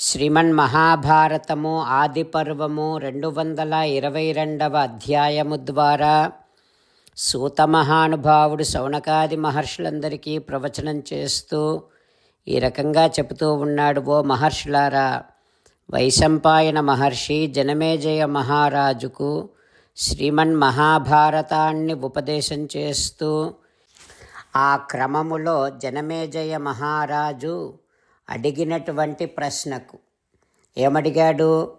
శ్రీమన్ మహాభారతము ఆది పర్వము రెండు వందల ఇరవై రెండవ అధ్యాయము ద్వారా సూత మహానుభావుడు శౌనకాది మహర్షులందరికీ ప్రవచనం చేస్తూ ఈ రకంగా చెబుతూ ఉన్నాడు ఓ మహర్షులారా వైశంపాయన మహర్షి జనమేజయ మహారాజుకు శ్రీమన్ మహాభారతాన్ని ఉపదేశం చేస్తూ ఆ క్రమములో జనమేజయ మహారాజు అడిగినటువంటి ప్రశ్నకు. ఏమడిగాడు?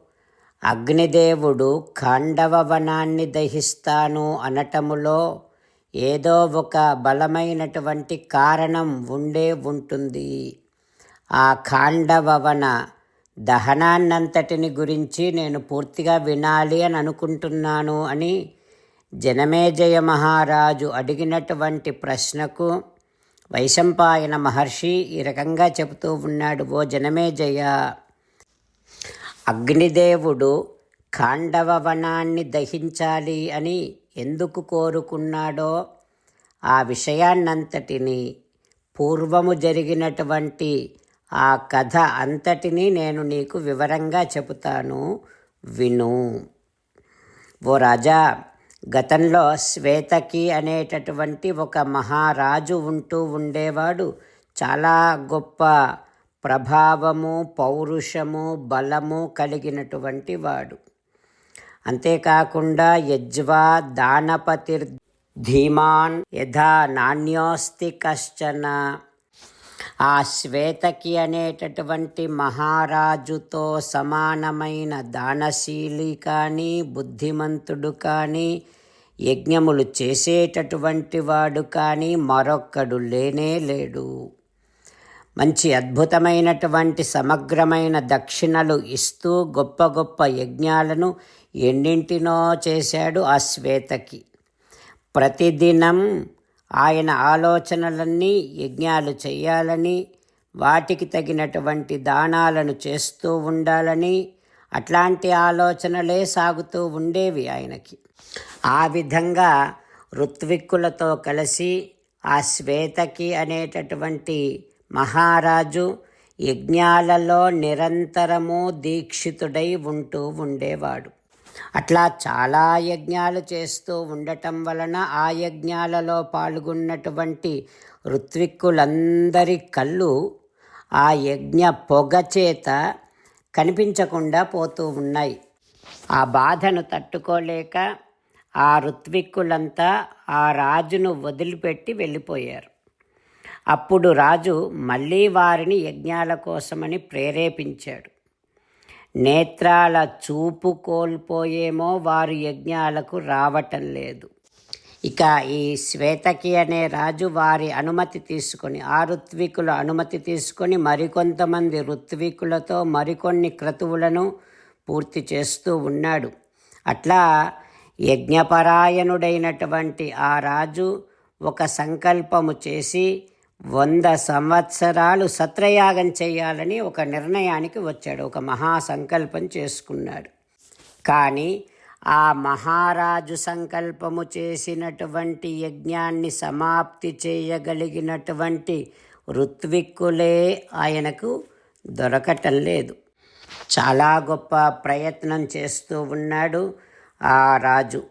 అగ్నిదేవుడు ఖాండవ వనాన్ని దహిస్తాను అనటములో ఏదో ఒక బలమైనటువంటి కారణం ఉండే ఉంటుంది. ఆ ఖాండవవన దహనాన్నంతటిని గురించి నేను పూర్తిగా వినాలి అని అనుకుంటున్నాను అని జనమేజయ మహారాజు అడిగినటువంటి ప్రశ్నకు వైశంపాయన మహర్షి ఈ రకంగా చెబుతూ ఉన్నాడు ఓ జనమేజయ అగ్నిదేవుడు ఖాండవ వనాన్ని దహించాలి అని ఎందుకు కోరుకున్నాడో ఆ విషయాన్నంతటిని పూర్వము జరిగినటువంటి ఆ కథ అంతటినీ నేను నీకు వివరంగా చెబుతాను. విను. ఓ రాజా గతంలో శ్వేతకి అనేటటువంటి ఒక మహారాజు ఉంటూ ఉండేవాడు. చాలా గొప్ప ప్రభావము పౌరుషము బలము కలిగినటువంటి వాడు. అంతేకాకుండా యజ్వా దానపతిర్ ధీమాన్ యథా నాణ్యోస్తి కశ్చన ఆ శ్వేతకి అనేటటువంటి మహారాజుతో సమానమైన దానశీలి కానీ బుద్ధిమంతుడు కానీ యజ్ఞములు చేసేటటువంటి వాడు కానీ మరొక్కడు లేనే లేడు. మంచి అద్భుతమైనటువంటి సమగ్రమైన దక్షిణలు ఇస్తూ గొప్ప గొప్ప యజ్ఞాలను ఎన్నింటినో చేశాడు ఆ శ్వేతకి. ప్రతిదినం ఆయన ఆలోచనలన్నీ యజ్ఞాలు చేయాలని వాటికి తగినటువంటి దానాలను చేస్తూ ఉండాలని అట్లాంటి ఆలోచనలే సాగుతూ ఉండేవి ఆయనకి. ఆ విధంగా ఋత్విక్కులతో కలిసి ఆ శ్వేతకి అనేటటువంటి మహారాజు యజ్ఞాలలో నిరంతరము దీక్షితుడై ఉంటూ ఉండేవాడు. అట్లా చాలా యజ్ఞాలు చేస్తూ ఉండటం వలన ఆ యజ్ఞాలలో పాల్గొన్నటువంటి ఋత్విక్కులందరి కళ్ళు ఆ యజ్ఞ పొగ చేత కనిపించకుండా పోతూ ఉన్నాయి. ఆ బాధను తట్టుకోలేక ఆ ఋత్విక్కులంతా ఆ రాజును వదిలిపెట్టి వెళ్ళిపోయారు. అప్పుడు రాజు మళ్ళీ వారిని యజ్ఞాల కోసమని ప్రేరేపించాడు. నేత్రాల చూపు కోల్పోయేమో వారు యజ్ఞాలకు రావటం లేదు. ఇక ఈ శ్వేతకి అనే రాజు వారి అనుమతి తీసుకొని ఆ ఋత్వికుల అనుమతి తీసుకొని మరికొంతమంది ఋత్వికులతో మరికొన్ని క్రతువులను పూర్తి చేస్తూ ఉన్నాడు. అట్లా యజ్ఞపరాయణుడైనటువంటి ఆ రాజు ఒక సంకల్పము చేసి వంద సంవత్సరాలు సత్రయాగం చేయాలని ఒక నిర్ణయానికి వచ్చాడు. ఒక మహాసంకల్పం చేసుకున్నాడు. కానీ ఆ మహారాజు సంకల్పము చేసినటువంటి యజ్ఞాన్ని సమాప్తి చేయగలిగినటువంటి ఋత్విక్కులే ఆయనకు దొరకటం లేదు. చాలా గొప్ప ప్రయత్నం చేస్తూ ఉన్నాడు ఆ రాజు.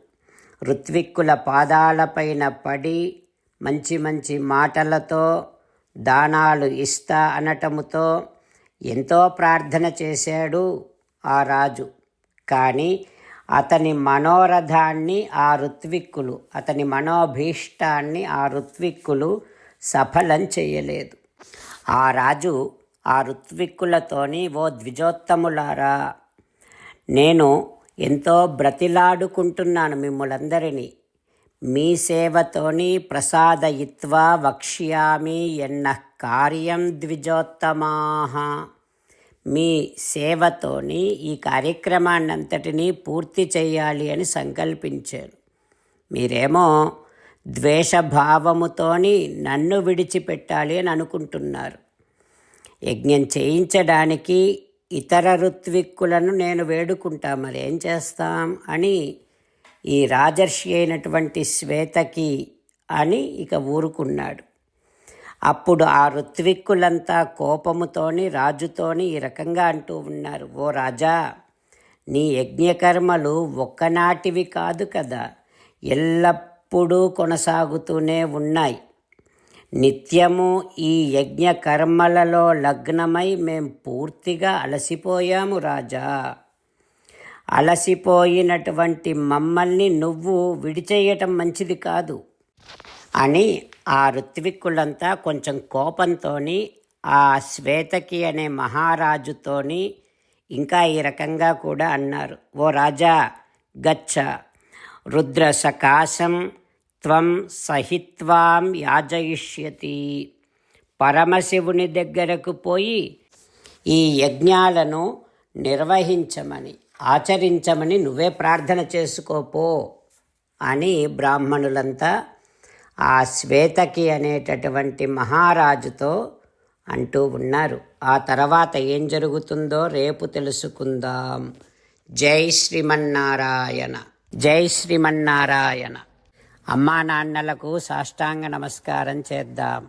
ఋత్విక్కుల పాదాలపైన పడి మంచి మంచి మాటలతో దానాలు ఇస్తా అనటముతో ఎంతో ప్రార్థన చేశాడు ఆ రాజు. కానీ అతని మనోరథాన్ని ఆ ఋత్విక్కులు అతని మనోభీష్టాన్ని ఆ ఋత్విక్కులు సఫలం చేయలేదు. ఆ రాజు ఆ ఋత్విక్కులతోని ఓ ద్విజోత్తములారా నేను ఎంతో బ్రతిలాడుకుంటున్నాను మిమ్మలందరినీ. మీ సేవతోని ప్రసాదయిత్వా వక్ష్యామి ఎన్న కార్యం ద్విజోత్తమాహ మీ సేవతోని ఈ కార్యక్రమాన్నంతటినీ పూర్తి చేయాలి అని సంకల్పించాను మీరేమో ద్వేషభావముతోని నన్ను విడిచిపెట్టాలి అని అనుకుంటున్నారు. యజ్ఞం చేయించడానికి ఇతర ఋత్విక్కులను నేను వేడుకుంటా మరేం చేస్తాం అని ఈ రాజర్షి అయినటువంటి శ్వేతకి అని ఇక ఊరుకున్నాడు. అప్పుడు ఆ ఋత్విక్కులంతా కోపముతోని రాజుతోని ఈ రకంగా అంటూ ఉన్నారు. ఓ రాజా నీ యజ్ఞకర్మలు ఒక్కనాటివి కాదు కదా. ఎల్లప్పుడూ కొనసాగుతూనే ఉన్నాయి. నిత్యము ఈ యజ్ఞకర్మలలో లగ్నమై మేం పూర్తిగా అలసిపోయాము రాజా. అలసిపోయినటువంటి మమ్మల్ని నువ్వు విడిచేయటం మంచిది కాదు. అని ఆ ఋత్విక్కులంతా కొంచెం కోపంతో ఆ శ్వేతకి అనే మహారాజుతోని ఇంకా ఈ రకంగా కూడా అన్నారు. ఓ రాజా గచ్చ రుద్ర సకాశం త్వం సహిత్వాం యాజయిష్యతి. పరమశివుని దగ్గరకు పోయి ఈ యజ్ఞాలను నిర్వహించమని. ఆచరించమని నువ్వే ప్రార్థన చేసుకోపో అని బ్రాహ్మణులంతా ఆ శ్వేతకి అనేటటువంటి మహారాజుతో అంటూ ఉన్నారు. ఆ తర్వాత ఏం జరుగుతుందో రేపు తెలుసుకుందాం. జై శ్రీమన్నారాయణ. జై శ్రీమన్నారాయణ. అమ్మా నాన్నలకు సాష్టాంగ నమస్కారం చేద్దాం.